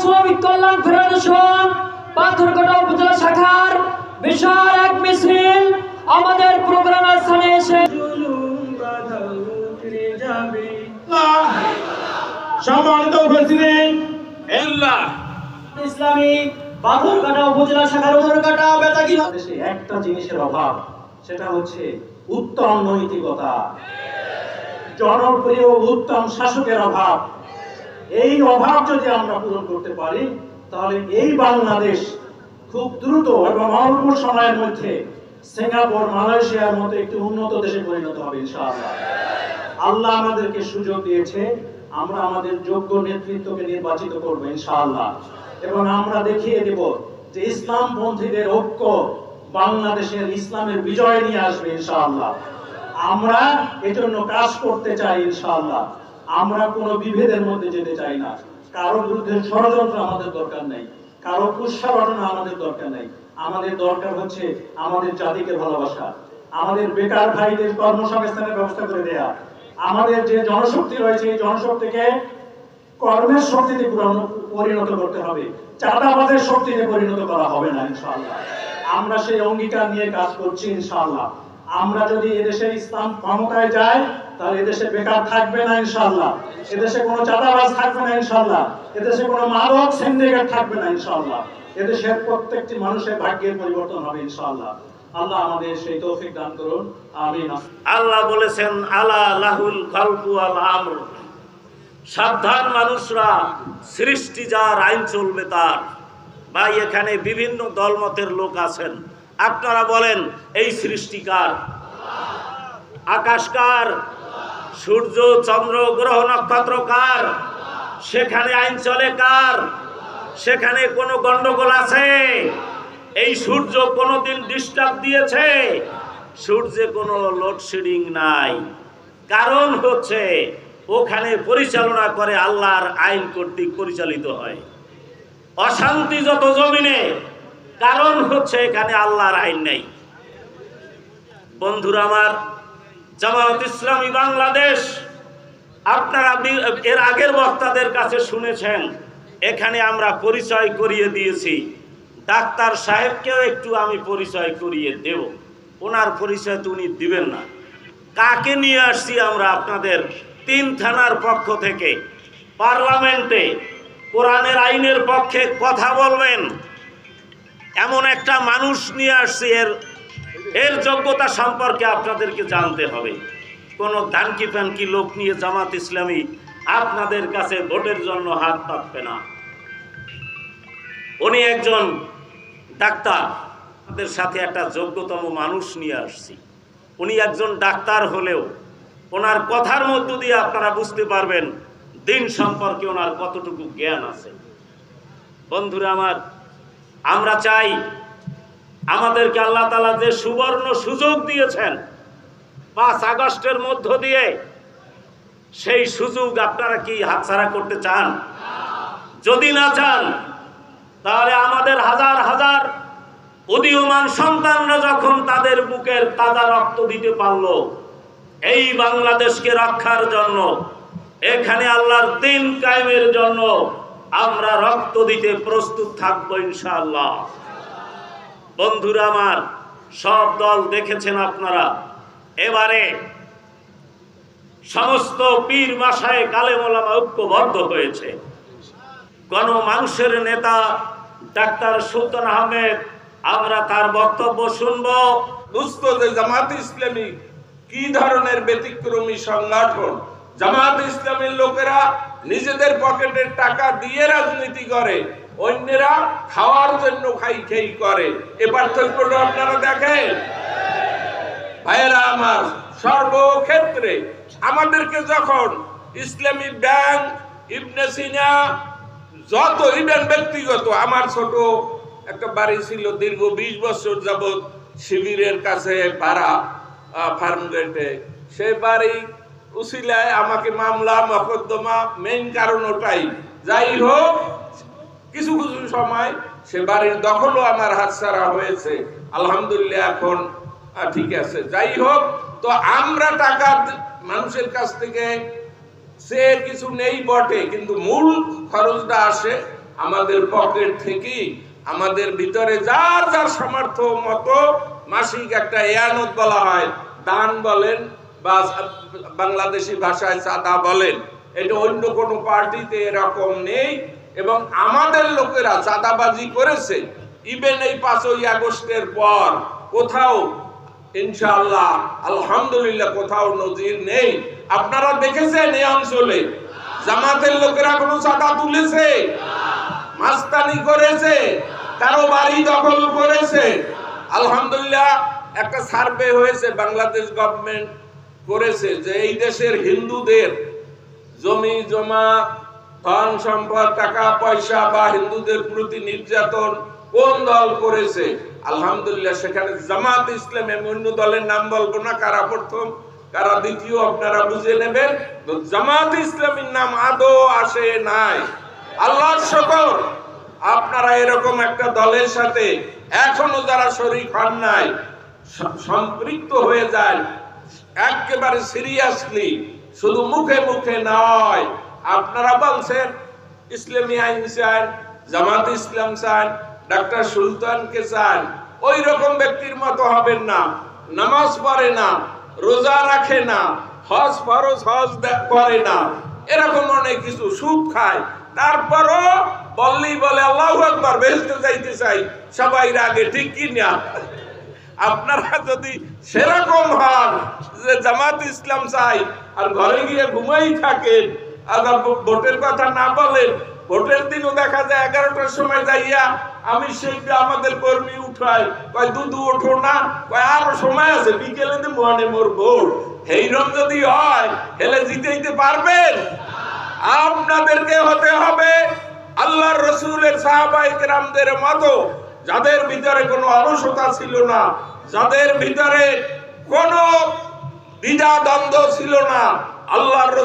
শ্রমিক কল্যাণ ফেডারেশন পাথরঘাটা উপজেলা শাখার বিশাল এক মিছিল আমাদের প্রোগ্রামের স্থানে এসে সম্মানিত প্রেসিডেন্ট এল্লাহ। ইসলামী পাথরঘাটা উপজেলা শাখার পাথরঘাটা বেতাগি দেশে একটা জিনিসের অভাব সেটা হচ্ছে উত্তম নৈতিকতা। জনপ্রিয় উত্তম শাসকের অভাব। এই অভাব যদি আমরা পূরণ করতে পারি, তাহলে এই বাংলাদেশ খুব দ্রুত এবং অল্প সময়ের মধ্যে সিঙ্গাপুর, মালয়েশিয়ার মতো একটি উন্নত দেশে পরিণত হবে আল্লাহ আমাদেরকে সুযোগ দিয়েছে, আমরা আমাদের যোগ্য নেতৃত্বকে নির্বাচিত করব, ইনশাআল্লাহ। এবং আমরা দেখিয়ে দেব যে ইসলাম পন্থীদের ঐক্য বাংলাদেশের ইসলামের বিজয় নিয়ে আসবে, ইনশাআল্লাহ। আমরা এজন্য কাজ করতে চাই, ইনশাআল্লাহ। আমরা কোনো বিভেদের মধ্যে যেতে চাই না। কারোর বিরুদ্ধে ষড়যন্ত্র আমাদের দরকার নেই। কারও কুৎসারটনা আমাদের দরকার নেই। আমাদের দরকার হচ্ছে আমাদের জাতিকে ভালোবাসা। আমাদের বেকার ভাইদের কর্মসংস্থানের ব্যবস্থা করে দেয়া। আমাদের যে জনশক্তি রয়েছে, এই জনশক্তিকে কর্মের শক্তিতে পরিণত করতে হবে। চাঁদাবাজের শক্তিতে পরিণত করা হবে না, ইনশাআল্লাহ। আমরা সেই অঙ্গীকার নিয়ে কাজ করছি, ইনশাআল্লাহ। আমরা যদি এদেশে ইসলাম ক্ষমতায় যায় তাহলে এদেশে বেকার থাকবে না ইনশাআল্লাহ। এদেশে কোনো চাঁদাবাজ থাকবে না ইনশাআল্লাহ। এদেশে কোনো মাদক সিন্ডিকেট থাকবে না ইনশাআল্লাহ। এদেশের প্রত্যেকটি মানুষের ভাগ্যের পরিবর্তন হবে ইনশাআল্লাহ। আল্লাহ আমাদের সেই তৌফিক দান করুন। আমিন। আল্লাহ বলেছেন, আলা লাহুল খালকু আল আমর। সাবধান মানুষরা, সৃষ্টি যার আইন চলবে তার। ভাই, এখানে বিভিন্ন দলমতের লোক আছেন। আপনারা বলেন, এই সৃষ্টিকার আকাশকার সূর্য, চন্দ্র, গ্রহ, নক্ষত্র কার? সেখানে আইন চলে কার? সেখানে কোনো গন্ডগোল আছে? এই সূর্য কোনোদিন ডিস্টার্ব দিয়েছে? সূর্যে কোনো লোডশেডিং নাই। কারণ হচ্ছে, ওখানে পরিচালনা করে আল্লাহর আইন কর্তৃক পরিচালিত হয়। অশান্তি যত জমিনে, কারণ হচ্ছে এখানে আল্লাহর আইন নেই। বন্ধুরা আমার জামায়াত ইসলামী বাংলাদেশ, আপনারা এর আগের বক্তাদের কাছে শুনেছেন, এখানে আমরা পরিচয় করিয়ে দিয়েছি। ডাক্তার সাহেবকেও একটু আমি পরিচয় করিয়ে দেব। ওনার পরিচয় তো উনি দিবেন না। কাকে নিয়ে আসছি আমরা আপনাদের তিন থানার পক্ষ থেকে? পার্লামেন্টে, কোরআনের আইনের পক্ষে কথা বলবেন। এমন একটা মানুষ নিয়ে আসছি, এর এর যোগ্যতা সম্পর্কে আপনাদেরকে জানতে হবে। কোনো দানকি ফ্যানকি লোক নিয়ে জামাত ইসলামী আপনাদের কাছে ভোটের জন্য হাত পাতবে না। উনি একজন ডাক্তার। আমাদের সাথে একটা যোগ্যতম মানুষ নিয়ে আসছি। উনি একজন ডাক্তার হলেও ওনার কথার মধ্য দিয়ে আপনারা বুঝতে পারবেন দিন সম্পর্কে ওনার কতটুকু জ্ঞান আছে। বন্ধুরা আমার, আমরা চাই আমাদেরকে আল্লাহ তালা যে সুবর্ণ সুযোগ দিয়েছেন, পাঁচ আগস্টের মধ্য দিয়ে, সেই সুযোগ আপনারা কি হাতছাড়া করতে চান? যদি না চান, তাহলে আমাদের হাজার হাজার উদীয়মান সন্তানরা যখন তাদের বুকের তাজা রক্ত দিতে পারল, এই বাংলাদেশকে রক্ষার জন্য, এখানে আল্লাহর দিন কায়েমের জন্য আমরা রক্ত দিতে প্রস্তুত থাকব ইনশাআল্লাহ। বন্ধুরা আমার, সব দল দেখেছেন আপনারা। এবারে সমস্ত পীর মাসায় কালেমোলামা ঐক্যবদ্ধ হয়েছে। গণ মানুষের নেতা ডাক্তার সুলতান আহমেদ, আমরা তার বক্তব্য শুনব। বুঝতো যে জামাত ইসলামী কি ধরনের ব্যতিক্রমী সংগঠন? জামাত ইসলামের লোকেরা নিজেদের পকেটের টাকা দিয়ে রাজনীতি করে। অন্যেরা খাওয়ার জন্য খাই খেই করে। এ পার্থক্যটা আপনারা দেখেন? ভাইয়েরা আমার, সর্বক্ষেত্রে আমাদেরকে যখন ইসলামী ব্যাংক, ইবনে সিনা, যত ইভেন ব্যক্তিগত, আমার ছোট একটা বাড়ি ছিল দীর্ঘ বিশ বছর যাবৎ শিবিরের কাছে ভাড়া ফার্ম গেটে সেই বাড়ি উসিলায় আমাকে মামলা, মকদ্দমা মেইন কারণ ওটাই। যাই হোক কিছু কিছু সময় সে বাড়ির দখলও আমার হাতছাড়া হয়েছে। আলহামদুলিল্লাহ এখন ঠিক আছে। যাই হোক, তো আমরা টাকা মানুষের কাছ থেকে সে কিছু নেই বটে, কিন্তু মূল খরচটা আসে আমাদের পকেট থেকেই। আমাদের ভিতরে যার যার সামর্থ্য মতো মাসিক একটা এয়ানত বলা হয়, দান বলেন বা বাংলাদেশি ভাষায় চাঁদা বলেন। এটা অন্য কোনো পার্টিতে এরকম নেই। এবং আমাদের লোকেরা চাঁদাবাজি করেছে। ইভেন এই পাঁচই আগস্টের পর কোথাও, ইনশাআল্লাহ, আলহামদুলিল্লাহ কোথাও নজির নেই। আপনারা দেখেছেন এই অঞ্চলে জামাতের লোকেরা কোনো চাঁদা তুলেছে? মাস্তানি করেছে? কারও বাড়ি দখল করেছে? আলহামদুলিল্লাহ, একটা সার্ভে হয়েছে, বাংলাদেশ গভর্নমেন্ট করেছে যে এই দেশের হিন্দুদের জমি জমা ধন সম্পদ, টাকা, পয়সা বা হিন্দুদের প্রতি নির্যাতন কোন দল করেছে? আলহামদুলিল্লাহ, সেখানে জামাত ইসলাম অন্য দলের নাম বলব না, কারা প্রথম, কারা দ্বিতীয়, আপনারা বুঝে নেবেন। তো জামাত ইসলামীর নাম আদৌ আসে নাই। আল্লাহর শকর, আপনারা এরকম একটা দলের সাথে এখনও যারা শরীর হন নাই সম্পৃক্ত হয়ে যায় একেবারে সিরিয়াসলি শুধু মুখে মুখে নয় আপনারা বলছেন, ইসলামী আইন চান, জামাত ইসলাম চান, ডাক্তার সুলতানকে চান, ওই রকম ব্যক্তির মতো হবেন না। নামাজ পড়ে না, রোজা রাখে না, হজ ফরজ, হজ করে না। এরকম অনেক কিছু, সুদ খায়। তারপরও বললেই বলে, আল্লাহ একবার বেহেস্তে যাইতে চাই। সবাই আগে ঠিক কি না? আপনারা যদি সেরকম হন যে জামাত ইসলাম চাই আর ঘরে গিয়ে ঘুমাই থাকেন ভো- ভোটের কথা না বলেন। ভোটের দিনও দেখা যায় এগারোটার সময় যাইয়া আমি সেই আমাদের কর্মী উঠাই, কয় দুদু ওঠো না। কয়, আরও সময় আছে, বিকেলে তো মনে মোর ভোট। এইরকম যদি হয়, হেলে জিতে দিতে পারবেন? আপনাদেরকে হতে হবে আল্লাহর রসুলের সাহাবাই কেরামদের মতো, যাদের ভিতরে কোনো অলসতা ছিল না, যাদের ভিতরে কোনো দ্বিধা দ্বন্দ্ব ছিল না, আল্লাহর